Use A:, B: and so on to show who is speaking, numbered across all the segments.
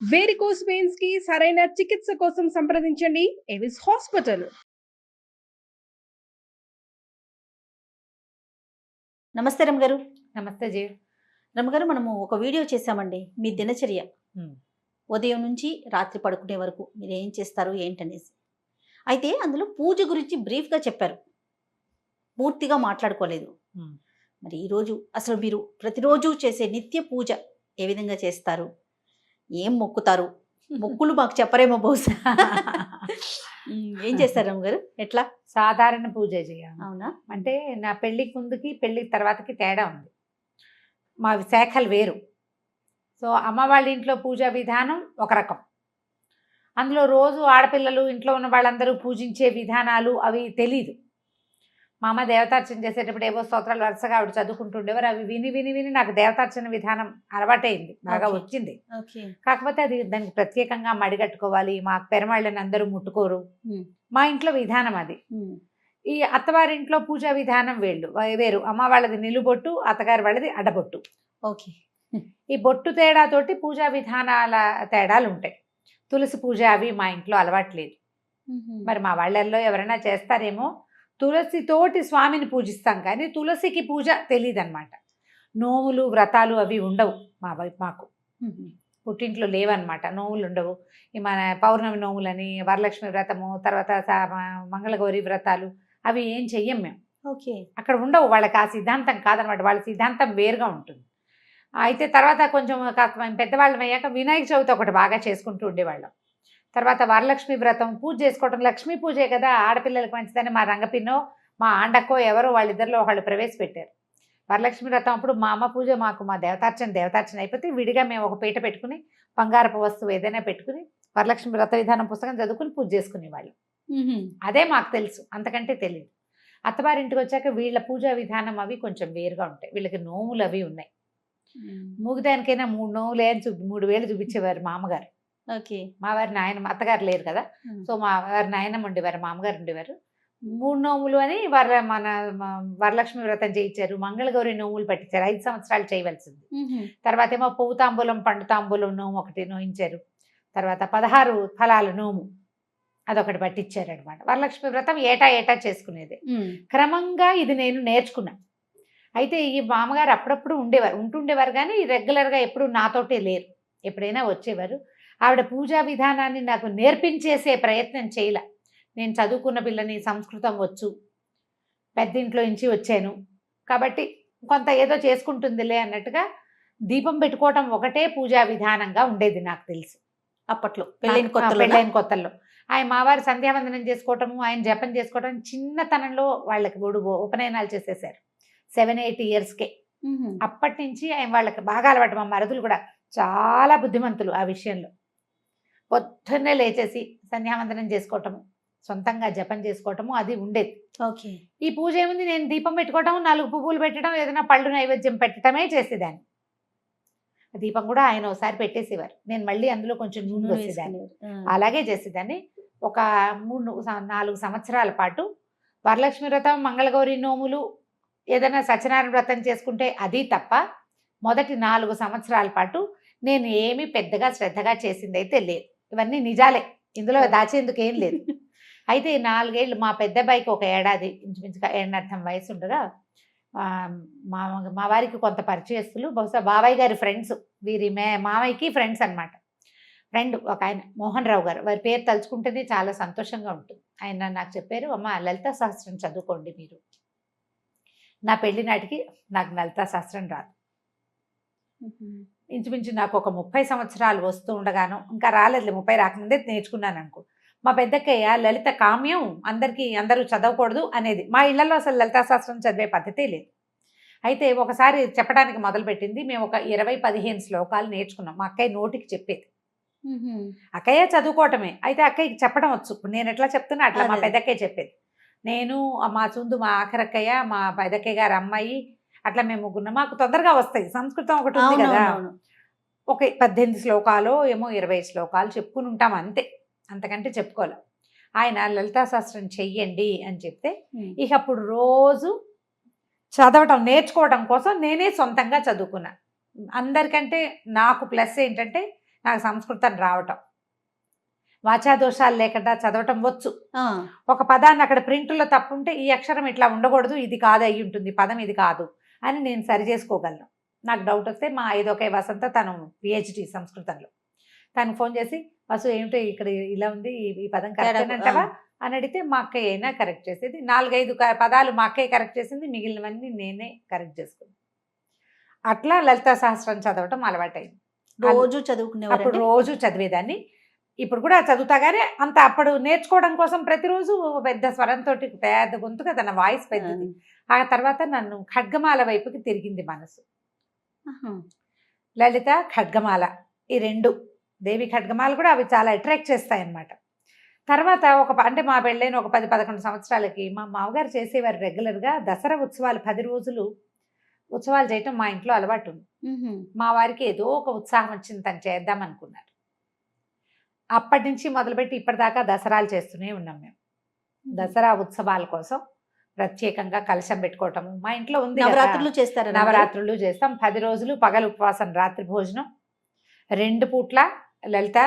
A: Varicose వెయిన్స్కి సరైన చికిత్స కోసం సంప్రదించండి. ఎవిస్ హాస్పిటల్
B: నమస్తే రమగారు.
C: నమస్తే జీ.
B: రమగారు మనము ఒక వీడియో చేశామండి. మీ దినచర్య. ఉదయం నుంచి రాత్రి పడుకునే వరకు మీరు ఏం చేస్తారు ఏంటనేసి. అయితే అందులో పూజ గురించి బ్రీఫ్గా చెప్పారు. పూర్తిగా మాట్లాడుకోలేదు. మరి ఈరోజు అసలు మీరు ప్రతిరోజు చేసే నిత్య పూజ ఏ విధంగా చేస్తారు? ఏం మొక్కుతారు? మొక్కులు మాకు చెప్పరేమో బహుశా. ఏం చేస్తారు రమగారు? ఎట్లా?
C: సాధారణ పూజ చేయాలి
B: అవునా?
C: అంటే నా పెళ్ళికి ముందుకి పెళ్ళి తర్వాతకి తేడా ఉంది. మా శాఖలు వేరు. సో అమ్మ వాళ్ళ ఇంట్లో పూజా విధానం ఒక రకం. అందులో రోజు ఆడపిల్లలు ఇంట్లో ఉన్న వాళ్ళందరూ పూజించే విధానాలు అవి తెలీదు. మా అమ్మ దేవతార్చన చేసేటప్పుడు ఏవో స్తోత్రాలు వరుసగా ఆవిడ చదువుకుంటుండేవారు అవి విని విని విని నాకు దేవతార్చన విధానం అలవాటైంది. బాగా. వచ్చింది. కాకపోతే అది దానికి ప్రత్యేకంగా మడిగట్టుకోవాలి మా పెరమాళ్ళని అందరూ ముట్టుకోరు. మా ఇంట్లో విధానం అది. ఈ అత్తవారింట్లో పూజా విధానం వేళ్ళు వేరు. అమ్మ వాళ్ళది నిలుబొట్టు అత్తగారి వాళ్ళది అడబొట్టు
B: ఓకే.
C: ఈ బొట్టు తేడాతోటి పూజా విధానాల తేడాలు ఉంటాయి తులసి పూజ అవి మా ఇంట్లో అలవాట్లేదు మరి మా వాళ్ళల్లో ఎవరైనా చేస్తారేమో తులసితోటి స్వామిని పూజిస్తాం కానీ తులసికి పూజ తెలియదు అనమాట నోములు వ్రతాలు అవి ఉండవు మా మాకు. పుట్టింట్లో లేవన్నమాట. నోములు ఉండవు. ఈ మన పౌర్ణమి నోములని వరలక్ష్మి వ్రతము తర్వాత మంగళగౌరి వ్రతాలు అవి ఏం చెయ్యం మేము.
B: ఓకే.
C: అక్కడ ఉండవు. వాళ్ళకి ఆ సిద్ధాంతం కాదనమాట వాళ్ళ సిద్ధాంతం వేరుగా ఉంటుంది. అయితే తర్వాత కొంచెం కాస్త మేము పెద్దవాళ్ళం అయ్యాక వినాయక చవితి ఒకటి బాగా చేసుకుంటూ ఉండేవాళ్ళం. తర్వాత వరలక్ష్మి వ్రతం పూజ చేసుకోవటం. లక్ష్మీ పూజే కదా ఆడపిల్లలకి మంచిదని మా రంగపిన్నో మా ఆండక్కో ఎవరో వాళ్ళిద్దరిలో వాళ్ళు ప్రవేశపెట్టారు. వరలక్ష్మి వ్రతం అప్పుడు మా అమ్మ పూజ మాకు మా దేవతార్చన దేవతార్చన అయిపోతే విడిగా మేము ఒక పీట పెట్టుకుని బంగారపు వస్తువు ఏదైనా పెట్టుకుని వరలక్ష్మి వ్రత విధానం పుస్తకం చదువుకుని పూజ చేసుకునేవాళ్ళం అదే మాకు తెలుసు అంతకంటే తెలియదు అత్తవారింటికి వచ్చాక వీళ్ళ పూజా విధానం అవి కొంచెం వేరుగా ఉంటాయి. వీళ్ళకి నోములు అవి ఉన్నాయి. మూగిదానికైనా మూడు నోములు అని చూపి మూడు వేలు చూపించేవారు మామగారు.
B: ఓకే.
C: మా వారి నాయన అత్తగారు లేరు కదా. సో మా వారి నాయనమ్మ ఉండేవారు మామగారు ఉండేవారు. మూడు నోములు అని వర మన వరలక్ష్మి వ్రతం చేయించారు. మంగళగౌరి నోములు పట్టించారు. ఐదు సంవత్సరాలు చేయవలసింది. తర్వాత ఏమో పువ్వు తాంబూలం పండు తాంబూలం నోము ఒకటి నోయించారు. తర్వాత పదహారు ఫలాల నోము అదొకటి పట్టించారు అనమాట వరలక్ష్మి వ్రతం ఏటా ఏటా చేసుకునేది. క్రమంగా ఇది నేను నేర్చుకున్నా. అయితే ఈ మామగారు అప్పుడప్పుడు ఉండేవారు ఉంటుండేవారు కానీ రెగ్యులర్గా ఎప్పుడు నాతోటే లేరు. ఎప్పుడైనా వచ్చేవారు. ఆవిడ పూజా విధానాన్ని నాకు నేర్పించేసే ప్రయత్నం చేయలే. నేను చదువుకున్న పిల్లని సంస్కృతం వచ్చు పెద్దింట్లో నుంచి వచ్చాను. కాబట్టి కొంత ఏదో చేసుకుంటుందిలే అన్నట్టుగా దీపం పెట్టుకోవటం ఒకటే పూజా విధానంగా ఉండేది నాకు తెలిసి.
B: అప్పట్లో పెళ్ళైన
C: ఆ,
B: కొత్తలో
C: పెళ్ళైన కొత్తల్లో. ఆయన మావారు సంధ్యావందనం చేసుకోవటము ఆయన జపం చేసుకోవటం చిన్నతనంలో వాళ్ళకి ఒడు ఉపనయనాలు చేసేసారు సెవెన్ ఎయిట్ ఇయర్స్కే అప్పటి నుంచి ఆయన వాళ్ళకి బాగా అలవాటు మా మరుదులు కూడా చాలా బుద్ధిమంతులు ఆ విషయంలో. పొద్దున్నే లేచేసి సంధ్యావందనం చేసుకోవటము సొంతంగా జపం చేసుకోవటము అది ఉండేది.
B: ఓకే.
C: ఈ పూజ ఏముంది? నేను దీపం పెట్టుకోవటం నాలుగు పువ్వులు పెట్టడం ఏదైనా పళ్ళు నైవేద్యం పెట్టడమే చేసేదాన్ని. దీపం కూడా ఆయన ఒకసారి పెట్టేసేవారు. నేను మళ్ళీ అందులో కొంచెం నూనె వేసేదాన్ని అలాగే చేసేదాన్ని. ఒక మూడు నాలుగు సంవత్సరాల పాటు వరలక్ష్మి వ్రతం మంగళగౌరి నోములు ఏదైనా సత్యనారాయణ వ్రతం చేసుకుంటే అది తప్ప మొదటి నాలుగు సంవత్సరాల పాటు నేను ఏమీ పెద్దగా శ్రద్ధగా చేసింది అయితే లేదు. ఇవన్నీ నిజాలే. ఇందులో దాచేందుకు ఏం లేదు. అయితే నాలుగేళ్ళు మా పెద్ద అబ్బాయికి ఒక ఏడాది ఇంచుమించుగా ఏడనర్థం వయసు ఉండగా మా మా వారికి కొంత పరిచయస్తులు బహుశా బాబాయ్ గారి ఫ్రెండ్స్. వీరి మే మావయ్యకి ఫ్రెండ్స్ అన్నమాట. ఫ్రెండ్ ఒక ఆయన మోహన్ రావు గారు. వారి పేరు తలుచుకుంటేనే చాలా సంతోషంగా ఉంటుంది. ఆయన నాకు చెప్పారు అమ్మ లలిత శాస్త్రం చదువుకోండి మీరు. నా పెళ్ళి నాటికి నాకు లలిత శాస్త్రం రాదు. ఇంచుమించు నాకు ఒక ముప్పై సంవత్సరాలు వస్తూ ఉండగాను ఇంకా రాలేదు ముప్పై రాకముందే నేర్చుకున్నాను అనుకో. మా పెద్దక్కయ్య లలిత కామ్యం అందరికీ అందరూ చదవకూడదు అనేది. మా ఇళ్ళలో అసలు లలితా శాస్త్రం చదివే పద్ధతే లేదు. అయితే ఒకసారి చెప్పడానికి మొదలుపెట్టింది మేము ఒక ఇరవై పదిహేను శ్లోకాలు నేర్చుకున్నాం. మా అక్కయ్య నోటికి చెప్పేది. అక్కయ్య చదువుకోవటమే. అయితే అక్కయ్యకి చెప్పడం వచ్చు. నేను ఎట్లా చెప్తున్నా అట్లా మా. పెద్దక్కయ్య చెప్పేది. నేను మా చుందు మా ఆఖరక్కయ్య మా పెద్దక్కయ్య గారు అమ్మాయి అట్లా మేము ముగ్గురు మాకు తొందరగా వస్తాయి. సంస్కృతం ఒకటి ఉంది కదా. ఒక పద్దెనిమిది శ్లోకాలు ఏమో ఇరవై శ్లోకాలు చెప్పుకుని ఉంటాం అంతే. అంతకంటే చెప్పుకోవాలి. ఆయన లలితా శాస్త్రం చెయ్యండి అని చెప్తే ఇక అప్పుడు రోజు చదవటం నేర్చుకోవడం కోసం నేనే సొంతంగా చదువుకున్నా. అందరికంటే నాకు ప్లస్ ఏంటంటే నాకు సంస్కృతం రావటం. వాచా దోషాలు లేకుండా చదవటం వచ్చు. ఒక పదాన్ని అక్కడ ప్రింట్లో తప్పు ఉంటే ఈ అక్షరం ఇట్లా ఉండకూడదు. ఇది కాదు అయి ఉంటుంది. పదం ఇది కాదు. అని నేను సరి చేసుకోగలను. నాకు డౌట్ వస్తే మా ఐదొకే వసంత తను పిహెచ్డి సంస్కృతంలో. తను ఫోన్ చేసి వసు ఏమిటి ఇక్కడ ఇలా ఉంది? ఈ- పదం కరెక్ట్ అంటావా. అని అడిగితే మా అక్కయ్య అయినా కరెక్ట్ చేసేది. నాలుగైదు పదాలు మా అక్కయ్య కరెక్ట్ చేసింది. మిగిలినవన్నీ నేనే కరెక్ట్ చేసుకున్నాను అట్లా లలితా సహస్రం చదవటం అలవాటైంది.
B: రోజు
C: అప్పుడు
B: చదువుకునేవారు
C: రోజు చదివేదాన్ని. ఇప్పుడు కూడా చదువుతా కానీ అంత అప్పుడు నేర్చుకోవడం కోసం ప్రతిరోజు పెద్ద స్వరంతో పెద్ద గొంతుగా తన వాయిస్ పెద్దది. ఆ. తర్వాత నన్ను ఖడ్గమాల వైపుకి తిరిగింది మనసు. లలిత ఖడ్గమాల ఈ రెండు దేవి ఖడ్గమాల కూడా అవి చాలా అట్రాక్ట్ చేస్తాయి అన్నమాట తర్వాత ఒక అంటే మా పెళ్ళైన ఒక పది పదకొండు సంవత్సరాలకి మా మామగారు చేసేవారు రెగ్యులర్గా దసరా ఉత్సవాలు పది రోజులు ఉత్సవాలు చేయటం మా ఇంట్లో అలవాటు ఉంది. మా వారికి ఏదో ఒక ఉత్సాహం వచ్చింది తను చేద్దాం అనుకున్నారు. అప్పటి నుంచి మొదలుపెట్టి ఇప్పటిదాకా దసరాలు చేస్తూనే ఉన్నాం మేము. దసరా ఉత్సవాల కోసం ప్రత్యేకంగా కలశం పెట్టుకోవటము. మా ఇంట్లో ఉంది.
B: నవరాత్రులు చేస్తారా
C: నవరాత్రులు చేస్తాం. పది రోజులు పగలు ఉపవాసం రాత్రి భోజనం రెండు పూట్ల లలిత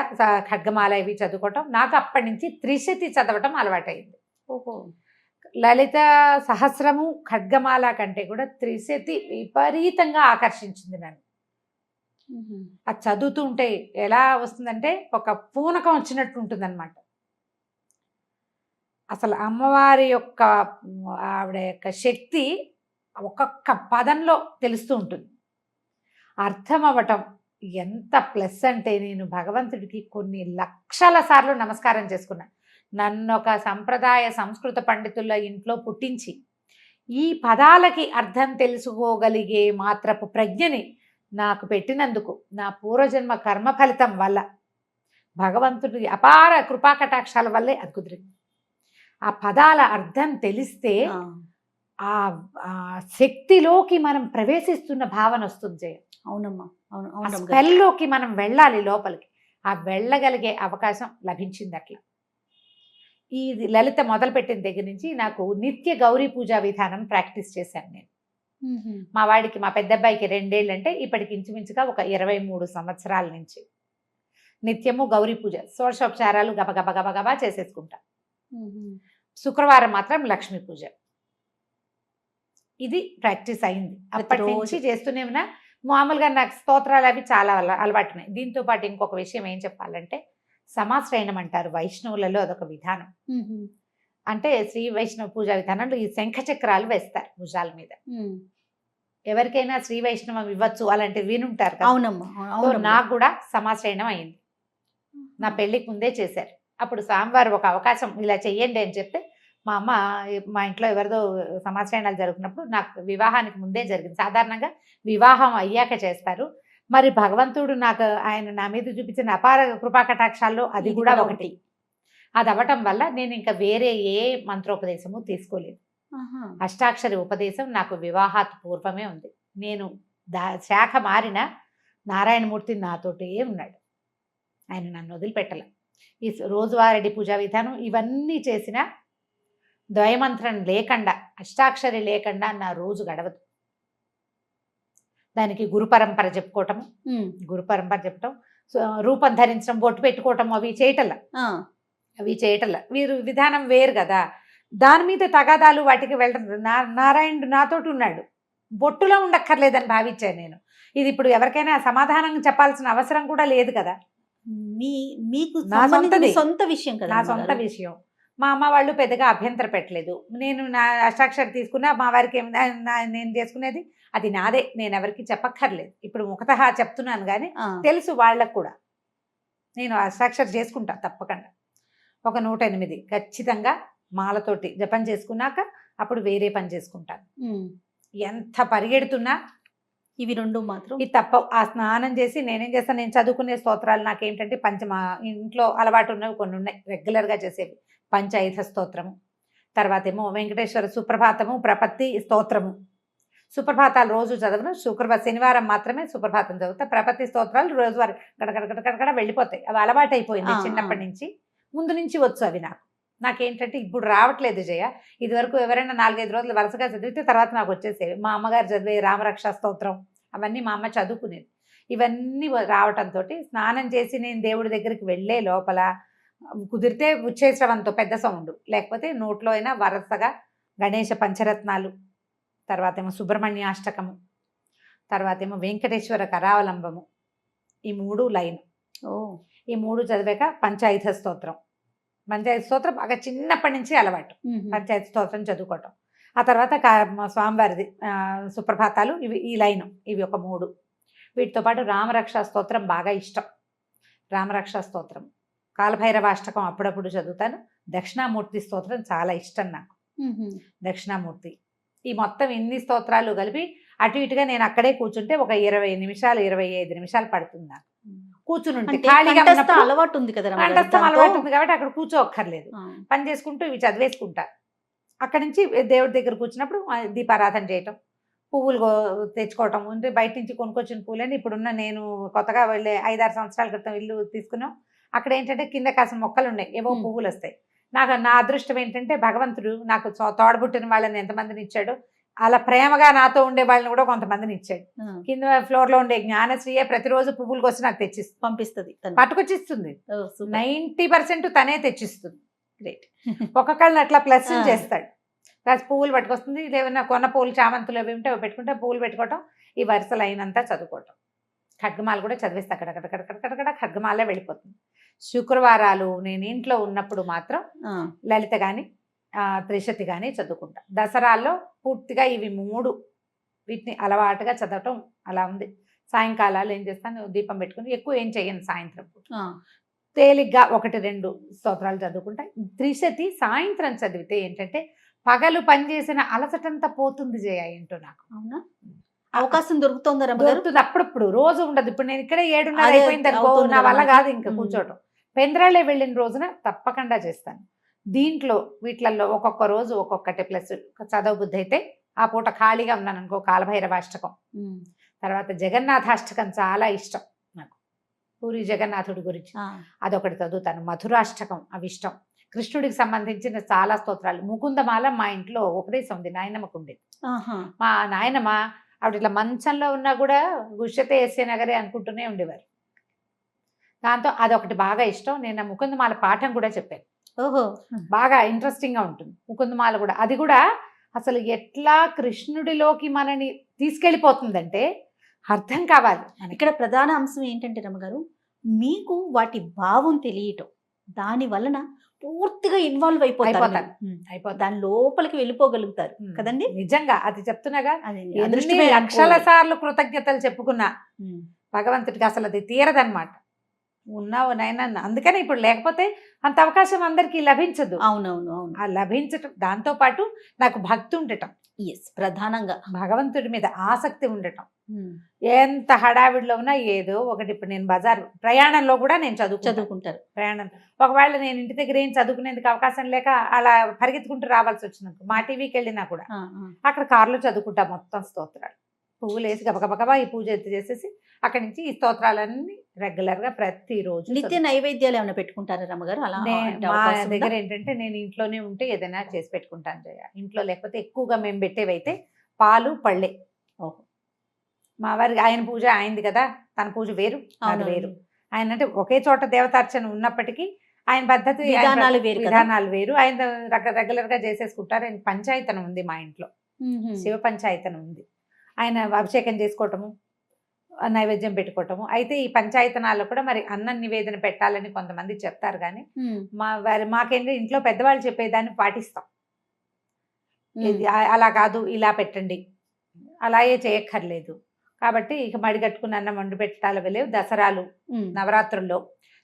C: ఖడ్గమాల ఇవి చదువుకోవటం. నాకు అప్పటి నుంచి త్రిశతి చదవటం అలవాటైంది
B: ఓహో.
C: లలిత సహస్రము ఖడ్గమాల కంటే కూడా త్రిశతి విపరీతంగా ఆకర్షించింది నన్ను. అది చదువుతూ ఉంటే ఎలా వస్తుందంటే ఒక పూనకం వచ్చినట్టు ఉంటుందన్నమాట. అసలు అమ్మవారి యొక్క ఆవిడ యొక్క శక్తి ఒక్కొక్క పదంలో తెలుస్తూ ఉంటుంది. అర్థం అవ్వటం ఎంత ప్లస్ అంటే నేను భగవంతుడికి కొన్ని లక్షల సార్లు నమస్కారం చేసుకున్నా. నన్ను ఒక సంప్రదాయ సంస్కృత పండితుల ఇంట్లో పుట్టించి ఈ పదాలకి అర్థం తెలుసుకోగలిగే మాత్రపు ప్రజ్ఞని నాకు పెట్టినందుకు నా పూర్వజన్మ కర్మ ఫలితం వల్ల భగవంతుడి అపార కృపాకటాక్షాల వల్లే అది కుదిరింది. ఆ పదాల అర్థం తెలిస్తే ఆ. శక్తిలోకి మనం ప్రవేశిస్తున్న భావన వస్తుంది జయ.
B: అవునమ్మా. అవును
C: స్పెల్లోకి మనం వెళ్ళాలి లోపలికి. ఆ వెళ్ళగలిగే అవకాశం లభించింది అట్లా. ఈ లలిత మొదలుపెట్టిన దగ్గర నుంచి నాకు నిత్య గౌరీ పూజా విధానం ప్రాక్టీస్ చేశాను నేను. మా వాడికి మా పెద్ద అబ్బాయికి రెండేళ్ళు అంటే ఇప్పటికి ఇంచుమించుగా ఒక ఇరవై మూడు సంవత్సరాల నుంచి. నిత్యము గౌరీ పూజ షోడశోపచారాలు గబ గబ గబ గబా చేసేసుకుంటా. శుక్రవారం మాత్రం లక్ష్మీ పూజ. ఇది ప్రాక్టీస్ అయింది. అప్పటి. నుంచి చేస్తూనే ఉన్నా. మామూలుగా నాకు స్తోత్రాలు అవి చాలా అల- అలవాటున్నాయి దీంతో పాటు ఇంకొక విషయం ఏం చెప్పాలంటే సమాశ్రయణం అంటారు వైష్ణవులలో అదొక విధానం. అంటే శ్రీ వైష్ణవ పూజా విధానంలో ఈ శంఖ చక్రాలు వేస్తారు భుజాల మీద. ఎవరికైనా శ్రీ వైష్ణవం ఇవ్వచ్చు అలాంటివి వినుంటారు కదా.
B: అవునమ్మా
C: నాకు కూడా సమాశ్రయణం అయింది. నా పెళ్ళికి ముందే చేశారు. అప్పుడు స్వామివారు ఒక అవకాశం ఇలా చెయ్యండి అని చెప్తే మా అమ్మ మా ఇంట్లో ఎవరిదో సమాశ్రయణాలు జరుగుతున్నప్పుడు నాకు వివాహానికి ముందే జరిగింది. సాధారణంగా వివాహం అయ్యాక చేస్తారు. మరి భగవంతుడు నాకు ఆయన నా మీద చూపించిన అపార కృపాకటాక్షాల్లో అది
B: ఇది
C: కూడా
B: కూడా
C: ఒకటి. అది అవ్వటం వల్ల నేను ఇంకా వేరే ఏ మంత్రోపదేశము తీసుకోలేదు. అష్టాక్షరి ఉపదేశం నాకు వివాహాత్ పూర్వమే ఉంది నేను దా శాఖ మారిన నారాయణమూర్తి నాతోటే ఉన్నాడు ఆయన నన్ను వదిలిపెట్టలే ఈ రోజువారీ పూజా విధానం ఇవన్నీ చేసిన ద్వయమంత్రం లేకుండా అష్టాక్షరి లేకుండా నా రోజు గడవదు దానికి గురు పరంపర చెప్పుకోవటము
B: ఉమ్.
C: గురు పరంపర చెప్పటం రూపం ధరించడం బొట్టు పెట్టుకోవటం అవి చేయటల్లా. అవి చేయటల్లా వీరు విధానం వేరు కదా. దాని మీద తగాదాలు వాటికి వెళ్ళడం నా నారాయణుడు నాతోటి ఉన్నాడు. బొట్టులో ఉండక్కర్లేదని భావించాను నేను. ఇది ఇప్పుడు ఎవరికైనా సమాధానం చెప్పాల్సిన అవసరం కూడా లేదు కదా.
B: మీ మీకు
C: నా.
B: సొంత విషయం కదా
C: నా సొంత విషయం. మా అమ్మ వాళ్ళు పెద్దగా అభ్యంతర పెట్టలేదు. నేను నా అష్టాక్షరి తీసుకున్నా మా వారికి ఏం- నేను చేసుకునేది అది నాదే. నేను ఎవరికి చెప్పక్కర్లేదు. ఇప్పుడు ముఖతహా చెప్తున్నాను కానీ తెలుసు వాళ్ళకు కూడా. నేను అష్టాక్షరి చేసుకుంటా తప్పకుండా. ఒక నూట ఎనిమిది. ఖచ్చితంగా మాలతోటి జపం చేసుకున్నాక అప్పుడు వేరే పని చేసుకుంటాను. ఎంత పరిగెడుతున్నా
B: ఇవి రెండు మాత్రం.
C: ఇది తప్ప ఆ స్నానం చేసి నేనేం చేస్తాను? నేను చదువుకునే స్తోత్రాలు నాకేంటంటే పంచమ ఇంట్లో అలవాటు ఉన్నవి కొన్ని ఉన్నాయి. రెగ్యులర్గా చేసేవి. పంచాయుధ స్తోత్రము. తర్వాత ఏమో వెంకటేశ్వర సుప్రభాతము ప్రపత్తి స్తోత్రము. సుప్రభాతాలు రోజు చదవను. శుక్రవారం శనివారం మాత్రమే సుప్రభాతం చదువుతా. ప్రపత్తి స్తోత్రాలు రోజువారి గడగడ గడగడ వెళ్ళిపోతాయి. అవి అలవాటు అయిపోయింది. చిన్నప్పటి నుంచి. ముందు నుంచి వచ్చు అవి నాకు. నాకేంటంటే ఇప్పుడు రావట్లేదు జయ ఇదివరకు ఎవరైనా నాలుగైదు రోజులు వరుసగా చదివితే తర్వాత నాకు వచ్చేసేవి. మా అమ్మగారు చదివే రామరక్ష స్తోత్రం అవన్నీ మా అమ్మ చదువుకునేది. ఇవన్నీ రావటంతో స్నానం చేసి నేను దేవుడి దగ్గరికి వెళ్ళే లోపల కుదిరితే ఉచ్చేశ్రవంతో పెద్ద సౌండ్. లేకపోతే నోట్లో అయినా వరుసగా గణేష పంచరత్నాలు తర్వాత ఏమో సుబ్రహ్మణ్యాష్టకము తర్వాత ఏమో వెంకటేశ్వర కరావలంబము. ఈ మూడు లైన్.
B: ఓ.
C: ఈ మూడు చదివాక పంచాయుధ స్తోత్రం. పంచాయతీ స్తోత్రం బాగా చిన్నప్పటి నుంచి అలవాటు. పంచాయతీ స్తోత్రం చదువుకోవటం. ఆ తర్వాత స్వామివారిది సుప్రభాతాలు ఇవి ఈ లైన్ ఇవి ఒక మూడు. వీటితో పాటు రామరక్ష స్తోత్రం బాగా ఇష్టం. రామరక్ష స్తోత్రం. కాలభైరవాష్టకం అప్పుడప్పుడు చదువుతాను. దక్షిణామూర్తి స్తోత్రం చాలా ఇష్టం నాకు. దక్షిణామూర్తి. ఈ మొత్తం ఇన్ని స్తోత్రాలు కలిపి అటు ఇటుగా నేను అక్కడే కూర్చుంటే ఒక ఇరవై నిమిషాలు ఇరవై ఐదు నిమిషాలు పడుతుంది నాకు. కూర్చుని ఉంటే
B: అంటే
C: ఖాళీగా
B: అలవాటు ఉంది కదా.
C: కంఠస్థం అలవాటు ఉంది కాబట్టి అక్కడ కూర్చోక్కర్లేదు. పని చేసుకుంటూ ఇవి చదివేసుకుంటా అక్కడి నుంచి దేవుడి దగ్గర కూర్చున్నప్పుడు దీపారాధన చేయటం పువ్వులు తెచ్చుకోవటం అంటే బయట నుంచి కొనుక్కొచ్చిన పూలని ఇప్పుడున్న నేను కొత్తగా వెళ్ళే ఐదారు సంవత్సరాల క్రితం ఇల్లు తీసుకున్నాం అక్కడ ఏంటంటే కింద కాసిన మొక్కలు ఉన్నాయి ఏవో. పువ్వులు వస్తాయి నాకు నా అదృష్టం ఏంటంటే భగవంతుడు నాకు తోడబుట్టిన వాళ్ళని ఎంతమందిని ఇచ్చాడు అలా ప్రేమగా నాతో ఉండే వాళ్ళని కూడా కొంతమందిని ఇచ్చాడు. కింద ఫ్లోర్లో ఉండే జ్ఞానశ్రీయే ప్రతిరోజు పువ్వులు కోసి నాకు తెచ్చిస్తుంది
B: పంపిస్తుంది తను.
C: పట్టుకొచ్చి ఇస్తుంది
B: ఓ, సూపర్.
C: నైంటీ పర్సెంట్ తనే తెచ్చిస్తుంది గ్రేట్ ఒక్కొక్కళ్ళని అట్లా ప్లస్. చేస్తాడు ప్లస్ పువ్వులు పట్టుకొస్తుంది ఏమైనా కొన్న పువ్వులు చామంతులు అవి ఉంటే అవి పెట్టుకుంటే పువ్వులు పెట్టుకోవటం ఈ వరుస లైన్ అంతా చదువుకోవటం ఖడ్గమాల కూడా చదివేస్తే అక్కడక్కడక్కడక్కడక్కడ ఖడ్గమాలే వెళ్ళిపోతుంది శుక్రవారాలు నేను ఇంట్లో ఉన్నప్పుడు మాత్రం. లలిత కానీ త్రిశతి కానీ చదువుకుంటా. దసరాల్లో పూర్తిగా ఇవి మూడు వీటిని అలవాటుగా చదవటం అలా ఉంది. సాయంకాలాలు ఏం చేస్తాను? దీపం పెట్టుకుని ఎక్కువ ఏం చెయ్యను సాయంత్రం. తేలిగ్గా ఒకటి రెండు స్తోత్రాలు చదువుకుంటా. త్రిశతి సాయంత్రం చదివితే ఏంటంటే పగలు పనిచేసిన అలసటంతా పోతుంది జయ ఏంటో నాకు.
B: అవునా? అవకాశం దొరుకుతుందా
C: దొరుకుతుంది. అప్పుడప్పుడు రోజు ఉండదు. ఇప్పుడు నేను ఇక్కడే ఏడున్నర అయిపోయింది అనుకో నా
B: కదా
C: వల్ల. కాదు ఇంకా. కూర్చోవటం. పెంద్రాలే వెళ్ళిన రోజున తప్పకుండా చేస్తాను. దీంట్లో వీటిలలో ఒక్కొక్క రోజు ఒక్కొక్కటి ప్లస్ చదవ బుద్ధి అయితే ఆ పూట ఖాళీగా ఉన్నాను అనుకో కాలభైరవాష్టకం.
B: మ్మ్.
C: తర్వాత జగన్నాథాష్టకం చాలా ఇష్టం నాకు. పూరి జగన్నాథుడి గురించి. అదొకటి చదువుతాను. మధురాష్టకం అవి ఇష్టం. కృష్ణుడికి సంబంధించిన చాలా స్తోత్రాలు. ముకుందమాల మా ఇంట్లో ఉపదేశం ఉంది. నాయనమ్మకు ఉండేది. మా నాయనమ్మ ఆవిడ ఇట్లా మంచంలో ఉన్నా కూడా గుష్యతే ఎస్సే నగరే అనుకుంటూనే ఉండేవారు. దాంతో అదొకటి బాగా ఇష్టం. నేను ముకుందమాల పాఠం కూడా చెప్పాను.
B: ఓహో
C: బాగా ఇంట్రెస్టింగ్గా ఉంటుంది. ముకుందమాల కూడా. అది కూడా అసలు ఎట్లా కృష్ణుడిలోకి మనని తీసుకెళ్ళిపోతుందంటే అర్థం కావాలి.
B: ఇక్కడ ప్రధాన అంశం ఏంటంటే రమగారు మీకు వాటి భావం తెలియటం. దాని వలన పూర్తిగా ఇన్వాల్వ్ అయిపోతారు
C: అయిపోతారు.
B: దాని లోపలికి వెళ్ళిపోగలుగుతారు. కదండి?
C: నిజంగా అది చెప్తున్నాగా లక్షల. సార్లు కృతజ్ఞతలు చెప్పుకున్నా. భగవంతుడికి అసలు అది తీరదనమాట ఉన్నావు నాయన అందుకని ఇప్పుడు లేకపోతే అంత అవకాశం అందరికీ లభించదు.
B: అవునవును అవును.
C: ఆ లభించటం దాంతో పాటు నాకు భక్తి ఉండటం.
B: ఎస్ ప్రధానంగా.
C: భగవంతుడి మీద ఆసక్తి ఉండటం. ఎంత హడావిడిలో ఉన్నా ఏదో ఒకటి ఇప్పుడు నేను బజార్ ప్రయాణంలో కూడా నేను చదువు
B: చదువుకుంటారు.
C: ప్రయాణం ఒకవేళ నేను ఇంటి దగ్గర ఏం చదువుకునేందుకు అవకాశం లేక అలా పరిగెత్తుకుంటూ రావాల్సి వచ్చినప్పుడు మా టీవీకి వెళ్ళినా కూడా. అక్కడ కారులో చదువుకుంటా మొత్తం స్తోత్రాలు. పువ్వులు వేసి గబగబగబా ఈ పూజ చేసేసి అక్కడి నుంచి ఈ స్తోత్రాలన్నీ రెగ్యులర్గా ప్రతిరోజు
B: నిత్య నైవేద్యాలు ఏమైనా పెట్టుకుంటారా రమగారు అలా
C: మా? దగ్గర ఏంటంటే నేను ఇంట్లోనే ఉంటే ఏదైనా చేసి పెట్టుకుంటాను జయ ఇంట్లో లేకపోతే ఎక్కువగా మేము పెట్టేవైతే పాలు పళ్ళే
B: ఓహో.
C: మా వారికి ఆయన పూజ అయింది కదా తన పూజ వేరు
B: అవును.
C: వేరు ఆయన అంటే ఒకే చోట దేవతార్చన ఉన్నప్పటికీ ఆయన పద్ధతి
B: విధానాలు వేరు?
C: విధానాలు వేరు ఆయన రెగ్యులర్గా చేసేసుకుంటారు ఆయన పంచాయతనం ఉంది మా ఇంట్లో. శివ పంచాయతనం ఉంది ఆయన అభిషేకం చేసుకోవటము నైవేద్యం పెట్టుకోవటము అయితే ఈ పంచాయతనాల్లో కూడా మరి అన్నం నివేదన పెట్టాలని కొంతమంది చెప్తారు కానీ. మా వారి మాకేంటి ఇంట్లో పెద్దవాళ్ళు చెప్పేదాన్ని పాటిస్తాం అలా కాదు ఇలా పెట్టండి అలాగే చేయక్కర్లేదు కాబట్టి ఇక మడి కట్టుకుని అన్నం వండి పెట్టాలి లేవు దసరాలు. నవరాత్రుల్లో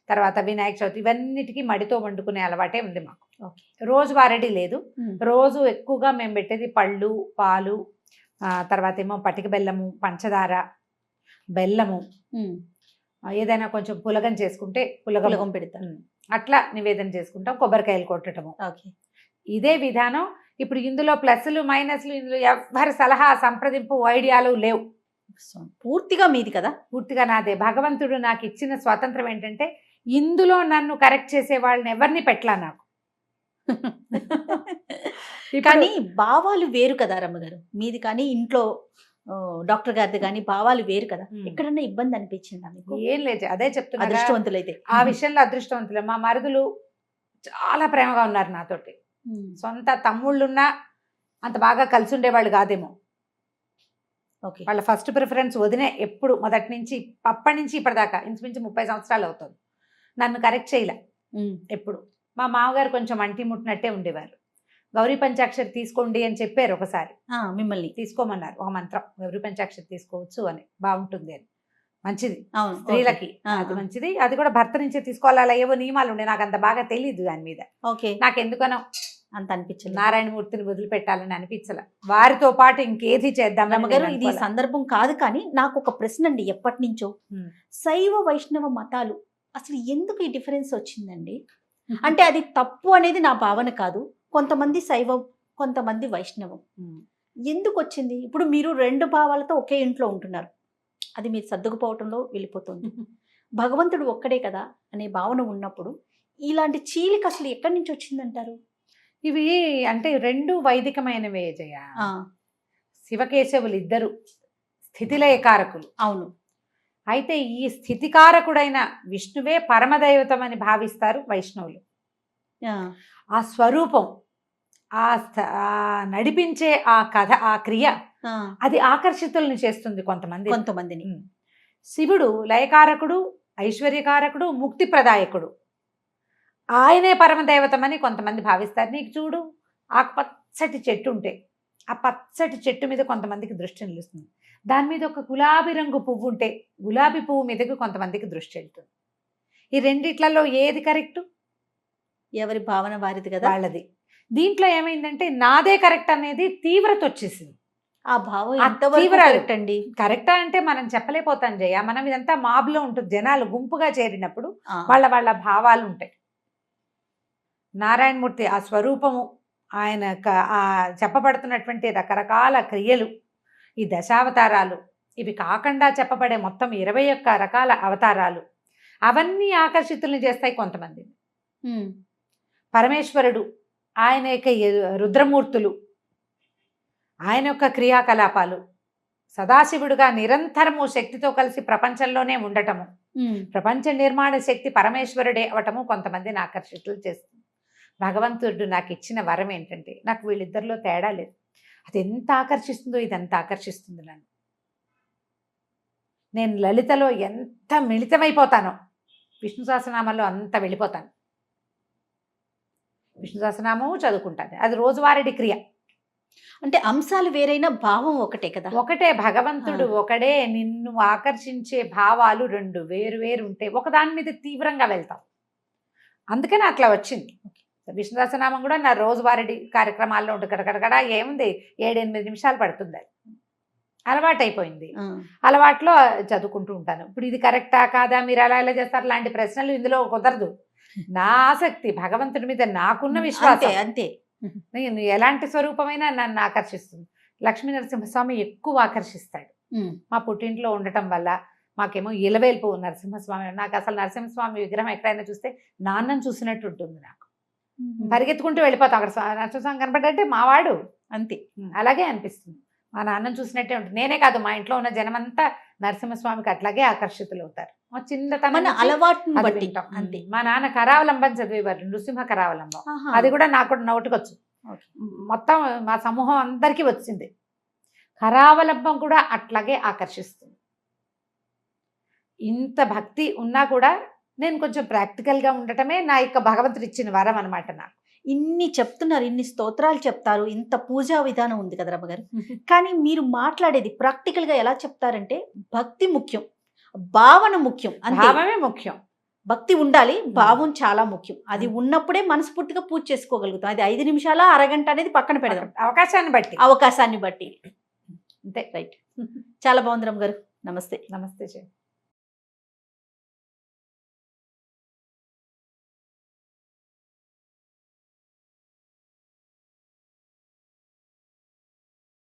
C: తర్వాత వినాయక చవితి ఇవన్నిటికీ మడితో వండుకునే అలవాటే ఉంది మాకు. రోజు వారడి లేదు. రోజు ఎక్కువగా మేము పెట్టేది పళ్ళు పాలు తర్వాత ఏమో పటిక బెల్లము పంచదార బెల్లము ఏదైనా కొంచెం పులగం చేసుకుంటే పులగం.
B: పెడతారు
C: అట్లా నివేదన చేసుకుంటాం కొబ్బరికాయలు కొట్టటము
B: ఓకే.
C: ఇదే విధానం ఇప్పుడు ఇందులో ప్లస్లు మైనస్లు ఇందులో ఎవ్వరి సలహా సంప్రదింపు ఐడియాలు లేవు.
B: పూర్తిగా మీది కదా?
C: పూర్తిగా నాదే. భగవంతుడు నాకు ఇచ్చిన స్వాతంత్రం ఏంటంటే ఇందులో నన్ను కరెక్ట్ చేసే వాళ్ళని ఎవరిని పెట్టలా నాకు?
B: కానీ భావాలు వేరు కదా రమ్మగారు. మీది కానీ ఇంట్లో డాక్టర్ గారిది కానీ భావాలు వేరు కదా. ఎక్కడన్నా ఇబ్బంది అనిపించిందా మీకు?
C: ఏం లేదు. అదే చెప్తున్నా.
B: అదృష్టవంతులైతే.
C: ఆ విషయంలో అదృష్టవంతులు. మా మరుదులు చాలా ప్రేమగా ఉన్నారు నాతోటి. సొంత తమ్ముళ్ళున్నా అంత బాగా కలిసి ఉండేవాళ్ళు కాదేమో.
B: ఓకే.
C: వాళ్ళ ఫస్ట్ ప్రిఫరెన్స్ వదినే ఎప్పుడు మొదటి నుంచి అప్పటి నుంచి ఇప్పటిదాకా ఇంచుమించు ముప్పై సంవత్సరాలు అవుతుంది. నన్ను కరెక్ట్ చేయలే. ఎప్పుడు. మా మామగారు కొంచెం అంటి ముట్టినట్టే ఉండేవారు. గౌరీ పంచాక్షరి తీసుకోండి అని చెప్పారు ఒకసారి.
B: మిమ్మల్ని.
C: తీసుకోమన్నారు. ఒక మంత్రం. గౌరీ పంచాక్షరి తీసుకోవచ్చు అని. బాగుంటుంది అని. మంచిది.
B: అవును
C: స్త్రీలకి అది. మంచిది. అది కూడా భర్త నుంచే తీసుకోవాలి? అలా ఏవో నియమాలు ఉండే నాకు అంత బాగా తెలియదు దాని మీద.
B: ఓకే.
C: నాకు ఎందుకనో
B: అంత అనిపించలేదు.
C: నారాయణమూర్తిని వదిలిపెట్టాలని అనిపించలే. వారితో పాటు ఇంకేది చేద్దాం
B: రమ్మగారు ఇది సందర్భం కాదు కానీ నాకు ఒక ప్రశ్న అండి ఎప్పటి నుంచో. శైవ వైష్ణవ మతాలు అసలు ఎందుకు ఈ డిఫరెన్స్ వచ్చిందండి? అంటే అది తప్పు అనేది నా భావన కాదు. కొంతమంది శైవం కొంతమంది వైష్ణవం. ఎందుకు వచ్చింది ఇప్పుడు మీరు రెండు భావాలతో ఒకే ఇంట్లో ఉంటున్నారు. అది మీరు సర్దుకుపోవటంలో వెళ్ళిపోతుంది. భగవంతుడు ఒక్కడే కదా అనే భావన ఉన్నప్పుడు ఇలాంటి చీలిక అసలు ఎక్కడి నుంచి వచ్చిందంటారు?
C: ఇవి అంటే రెండు వైదికమైనవే జయ. శివకేశవులు ఇద్దరు స్థితిలయకారకులు.
B: అవును.
C: అయితే ఈ స్థితికారకుడైన విష్ణువే పరమదైవతం అని భావిస్తారు వైష్ణవులు.
B: ఆ,
C: స్వరూపం ఆ నడిపించే ఆ కథ ఆ క్రియ అది ఆకర్షితుల్ని చేస్తుంది కొంతమంది.
B: కొంతమందిని.
C: శివుడు లయకారకుడు ఐశ్వర్యకారకుడు ముక్తి ప్రదాయకుడు ఆయనే పరమదైవతమని కొంతమంది భావిస్తారు. నీకు చూడు ఆ పచ్చటి చెట్టు ఉంటే ఆ పచ్చటి చెట్టు మీద కొంతమందికి దృష్టి నిలుస్తుంది. దాని మీద ఒక గులాబీ రంగు పువ్వు ఉంటే గులాబీ పువ్వు మీదకి కొంతమందికి దృష్టి వెళ్తుంది. ఈ రెండిట్లలో ఏది కరెక్ట్?
B: ఎవరి భావన వారిది కదా?
C: వాళ్ళది. దీంట్లో ఏమైందంటే నాదే కరెక్ట్ అనేది తీవ్రత వచ్చేసింది.
B: ఆ భావం ఎంతవరకు. కరెక్ట్ అండి?
C: కరెక్టా అంటే మనం చెప్పలేకపోతాం జయ. మనం ఇదంతా మాబ్లో ఉంటుంది. జనాలు గుంపుగా చేరినప్పుడు వాళ్ళ వాళ్ళ భావాలు ఉంటాయి. నారాయణమూర్తి ఆ స్వరూపము ఆయన చెప్పబడుతున్నటువంటి రకరకాల క్రియలు ఈ దశావతారాలు ఇవి కాకుండా చెప్పబడే మొత్తం ఇరవై ఒక్క రకాల అవతారాలు అవన్నీ ఆకర్షితుల్ని చేస్తాయి కొంతమంది పరమేశ్వరుడు ఆయన యొక్క రుద్రమూర్తులు ఆయన యొక్క క్రియాకలాపాలు సదాశివుడుగా నిరంతరము శక్తితో కలిసి ప్రపంచంలోనే ఉండటము. ప్రపంచ నిర్మాణ శక్తి పరమేశ్వరుడే అవటము కొంతమందిని ఆకర్షితులు చేస్తుంది. భగవంతుడు నాకు ఇచ్చిన వరం ఏంటంటే నాకు వీళ్ళిద్దరిలో తేడా లేదు. అది ఎంత ఆకర్షిస్తుందో ఇది ఎంత ఆకర్షిస్తుంది నన్ను. నేను లలితలో ఎంత మిళితమైపోతానో విష్ణు సహస్రనామంలో అంత వెళ్ళిపోతాను. విష్ణు సహస్రనామము చదువుకుంటాను అది రోజువారీ క్రియ.
B: అంటే అంశాలు వేరైనా భావం ఒకటే కదా?
C: ఒకటే భగవంతుడు. ఒకడే నిన్ను ఆకర్షించే భావాలు రెండు వేరు వేరు ఉంటాయి. ఒకదాని మీద తీవ్రంగా వెళ్తాం. అందుకని అట్లా వచ్చింది. విష్ణు సహస్రనామం కూడా నా రోజువారీ కార్యక్రమాల్లో ఉంటుంది. కడకడగడ ఏముంది? ఏడెనిమిది నిమిషాలు పడుతుంది అది అలవాటైపోయింది అలవాట్లో చదువుకుంటూ ఉంటాను. ఇప్పుడు ఇది కరెక్టా? కాదా? మీరు అలా ఎలా చేస్తారు. లాంటి ప్రశ్నలు ఇందులో కుదరదు. నా ఆసక్తి భగవంతుడి మీద నాకున్న విశ్వాసం.
B: అంతే
C: నేను ఎలాంటి స్వరూపమైనా నన్ను ఆకర్షిస్తుంది. లక్ష్మీ నరసింహస్వామి ఎక్కువ ఆకర్షిస్తాడు. మా పుట్టింట్లో ఉండటం వల్ల మాకేమో ఇలవేల్పు నరసింహస్వామి. నాకు అసలు నరసింహస్వామి విగ్రహం ఎక్కడైనా చూస్తే నాన్నని చూసినట్టు ఉంటుంది నాకు. పరిగెత్తుకుంటూ వెళ్ళిపోతాం. అక్కడ స్వా- నరసింహస్వామి కనపడ్డంటే మావాడు.
B: అంతే.
C: అలాగే అనిపిస్తుంది. మా నాన్నని చూసినట్టే ఉంటుంది. నేనే కాదు మా ఇంట్లో ఉన్న జనమంతా నరసింహస్వామికి అట్లాగే ఆకర్షితులు అవుతారు మా చిన్నతనం
B: మన
C: నుంచి
B: అలవాటుని
C: అది
B: బట్టి
C: వింటాం.
B: అంతే.
C: మా నాన్న కరావలంబం చదివేవారు నృసింహ కరావలంబం. అది కూడా నాకు కూడా నోటికొచ్చు. మొత్తం మా సమూహం అందరికీ వచ్చింది. కరావలంబం కూడా అట్లాగే ఆకర్షిస్తుంది. ఇంత భక్తి ఉన్నా కూడా నేను కొంచెం ప్రాక్టికల్గా ఉండటమే నా యొక్క భగవంతుడు ఇచ్చిన వరం అనమాట నాకు.
B: ఇన్ని చెప్తున్నారు ఇన్ని స్తోత్రాలు చెప్తారు ఇంత పూజా విధానం ఉంది కదా రమ్మగారు. కానీ మీరు మాట్లాడేది ప్రాక్టికల్గా ఎలా చెప్తారంటే భక్తి ముఖ్యం భావన ముఖ్యం
C: భావమే ముఖ్యం.
B: భక్తి ఉండాలి భావం చాలా ముఖ్యం. అది ఉన్నప్పుడే మనస్ఫూర్తిగా పూజ చేసుకోగలుగుతాం. అది ఐదు నిమిషాల అరగంట అనేది పక్కన పెడదాం.
C: అవకాశాన్ని బట్టి.
B: అవకాశాన్ని బట్టి.
C: అంతే.
B: రైట్ చాలా బాగుంది రమ్మ గారు నమస్తే.
C: నమస్తే జయ